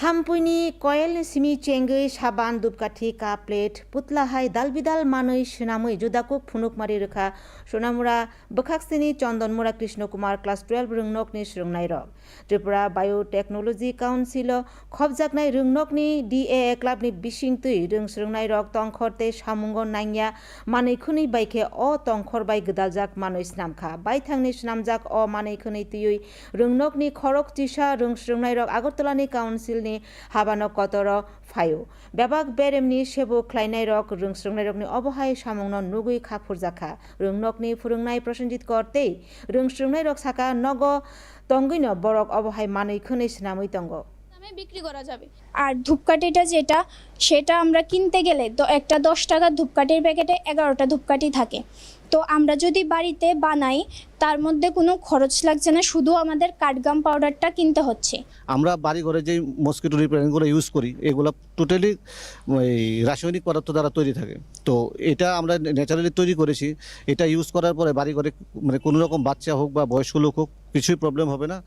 থামপুইনি, coil, Simi চেঙ্গই সাবান, দুপকাঠি কা প্লেট, পুতলাহাই, দালবিদাল, মানুই, সুনামুই জুদাকু ফুনুকমারি, রেখা সোনামুরা বখাকসিনি চন্দনমুরা কৃষ্ণ কুমার ক্লাস টুয়েলভ রুংনকনি সুরংনাই রক ত্রিপুরা বায়োটেকনোলজি কাউন্সিল, খবজাকনাই রুংনকনি ডিএ ক্লাবনি বিশিংতুই রুং সুরংনাই রক তংখরতে সামুঙ্গন, নাইয়া মানৈখুনি বাইকে অ, তংখর, বাই, গদালজাক, মানুই, স্নামখা বাইথাংনি সুনামজাক, অ মানৈখুনি তুই রুংনকনি খরক চিসা রুং সুরংনাই রক আগরতলানি কাউন্সিলনি 럭니 하바노 거더러 파요 베박 베렘니 세보 클라이나이 럭 릉스릉나이 럭니 어버하이 사몽노 누구이 카푸르자카 릉럭니 푸릉나이 প্রসঞ্জিত করতেই 릉스릉নাই 럭 사카 নগ তঙ্গিন বরক অবহাই মানুই খনেই সিনামই তঙ্গ দামে বিক্রি করা যাবে। আর ধূপকাঠিটা যেটা সেটা আমরা কিনতে গেলে তো একটা দশ টাকার ধূপকাঠির প্যাকেটে এগারোটা ধূপকাঠি থাকে। তো আমরা যদি বাড়িতে বানাই তার মধ্যে কোনো খরচ লাগছে না শুধু আমাদের কাঠগাম পাউডারটা কিনতে হচ্ছে। আমরা বাড়ি ঘরে যে মস্কিটো রিপেয়ারিংগুলো ইউজ করি এগুলো টোটালি রাসায়নিক পদার্থ দ্বারা তৈরি থাকে। তো এটা আমরা ন্যাচারালি তৈরি করেছি। এটা ইউজ করার পরে বাড়ি ঘরে মানে কোনো রকম বাচ্চা হোক বা বয়স্ক লোক হোক কিছুই প্রবলেম হবে না।